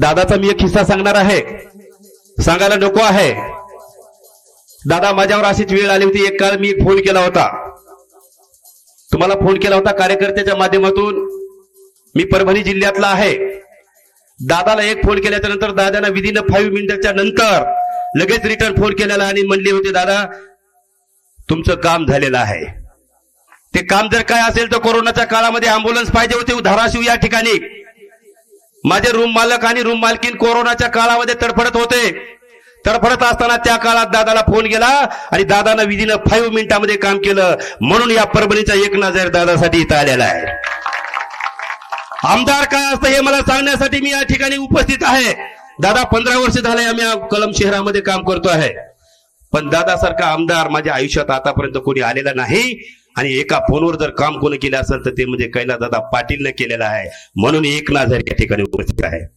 दादाचा मी एक किस्सा सांगणार आहे. सांगायला नको आहे. दादा माझ्यावर अशीच वेळ आली होती एक काळ मी एक फोन केला होता. तुम्हाला फोन केला होता कार्यकर्त्याच्या माध्यमातून. मी परभणी जिल्ह्यातला आहे. दादाला एक फोन केल्याच्यानंतर दादाला विदिन फाईव्ह मिनिटाच्या नंतर लगेच रिटर्न फोन केलेला आणि म्हणले होते दादा तुमचं काम झालेलं आहे. ते काम जर काय असेल तर कोरोनाच्या काळामध्ये अँब्युलन्स पाहिजे होते धाराशिव या ठिकाणी. माझे रूम मालक आणि रूम मालकीन कोरोनाच्या काळामध्ये तडफडत होते. तडफडत असताना त्या काळात दादाला फोन गेला आणि दादानं विधीनं फाईव्ह मिनिटामध्ये काम केलं. म्हणून या परभणीचा एक नजर दादासाठी इथं आलेला आहे. आमदार काय असतं हे मला सांगण्यासाठी मी या ठिकाणी उपस्थित आहे. दादा पंधरा वर्ष झाले आम्ही कलम शहरामध्ये काम करतो आहे पण दादासारखा आमदार माझ्या आयुष्यात आतापर्यंत कोणी आलेला नाही. आणि एका फोनवर जर काम कोणी केलं असेल तर ते म्हणजे कैलासदादा पाटीलनं केलेलं आहे. म्हणून एक नाझर या ठिकाणी उपस्थित आहे.